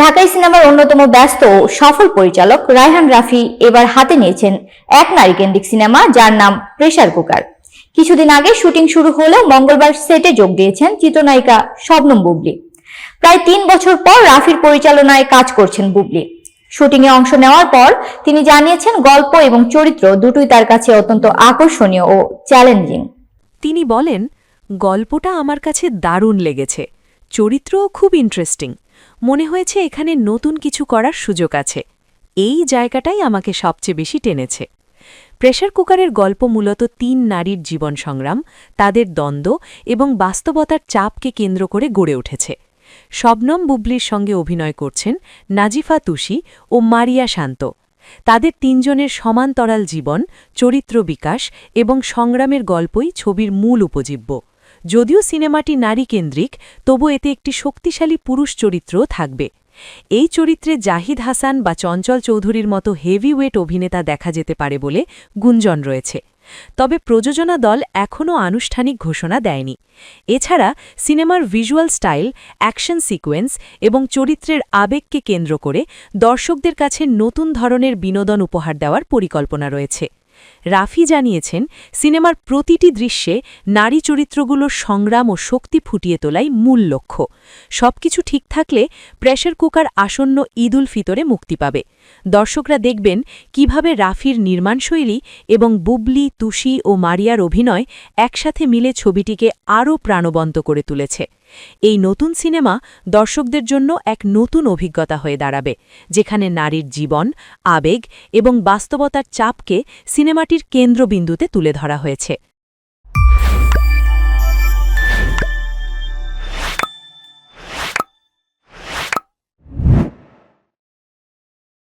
ঢাকাই সিনেমার অন্যতম ব্যস্ত ও সফল পরিচালক রায়হান রাফি এবার হাতে নিয়েছেন এক নারী কেন্দ্রিক সিনেমা যার নাম প্রেসার কুকার। কিছুদিন আগে শুটিং শুরু হলেও মঙ্গলবার সেটে যোগ দিয়েছেন চিত্রনায়িকা শবনম বুবলি। প্রায় তিন বছর পর রাফির পরিচালনায় কাজ করছেন বুবলি। শুটিং এ অংশ নেওয়ার পর তিনি জানিয়েছেন গল্প এবং চরিত্র দুটোই তার কাছে অত্যন্ত আকর্ষণীয় ও চ্যালেঞ্জিং। তিনি বলেন, গল্পটা আমার কাছে দারুণ লেগেছে। চরিত্রও খুব ইন্টারেস্টিং মনে হয়েছে এখানে নতুন কিছু করার সুযোগ আছে। এই জায়গাটাই আমাকে সবচেয়ে বেশি টেনেছে। প্রেশার কুকারের গল্প মূলত তিন নারীর জীবন সংগ্রাম, তাদের দ্বন্দ্ব এবং বাস্তবতার চাপকে কেন্দ্র করে গড়ে উঠেছে। শবনম বুবলির সঙ্গে অভিনয় করছেন নাজিফা তুষি ও মারিয়া শান্ত। তাদের তিনজনের সমান্তরাল জীবন, চরিত্র বিকাশ এবং সংগ্রামের গল্পই ছবির মূল উপজীব্য। যদিও সিনেমাটি নারী কেন্দ্রিক তবু এতে একটি শক্তিশালী পুরুষ চরিত্রও থাকবে। এই চরিত্রে জাহিদ হাসান বা চঞ্চল চৌধুরীর মতো হেভিওয়েট অভিনেতা দেখা যেতে পারে বলে গুঞ্জন রয়েছে। তবে প্রযোজনা দল এখনও আনুষ্ঠানিক ঘোষণা দেয়নি। এছাড়া সিনেমার ভিজুয়াল স্টাইল, অ্যাকশন সিকোয়েন্স এবং চরিত্রের আবেগকে কেন্দ্র করে দর্শকদের কাছে নতুন ধরনের বিনোদন উপহার দেওয়ার পরিকল্পনা রয়েছে। রাফি জানিয়েছেন, সিনেমার প্রতিটি দৃশ্যে নারী চরিত্রগুলোর সংগ্রাম ও শক্তি ফুটিয়ে তোলাই মূল লক্ষ্য। সবকিছু ঠিক থাকলে প্রেশার কুকার আসন্ন ঈদ উল ফিতরে মুক্তি পাবে। দর্শকরা দেখবেন কীভাবে রাফির নির্মাণশৈলী এবং বুবলি, তুষি ও মারিয়ার অভিনয় একসাথে মিলে ছবিটিকে আরও প্রাণবন্ত করে তুলেছে। এই নতুন সিনেমা দর্শকদের জন্য এক নতুন অভিজ্ঞতা হয়ে দাঁড়াবে, যেখানে নারীর জীবন, আবেগ এবং বাস্তবতার চাপকে সিনেমাটির কেন্দ্রবিন্দুতে তুলে ধরা হয়েছে।